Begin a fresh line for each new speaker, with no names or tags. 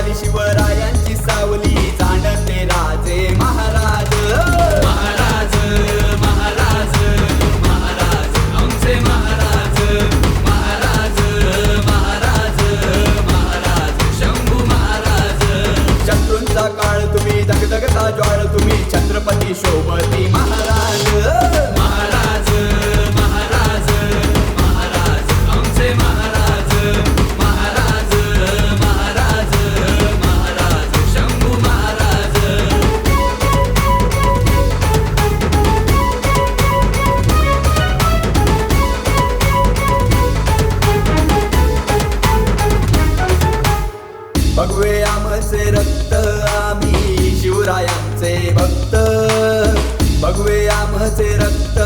आली शिवरायांची सावली जाणते राजे महाराज. महाराज महाराज महाराज आमचे महाराज महाराज महाराज महाराज शंभू महाराज. शत्रूंचा काळ तुम्ही दगदगता ज्वाळ तुम्ही छत्रपती शोभती. भगवे आमचे रक्त आम्ही शिवरायांचे भक्त. भगवे आमचे रक्त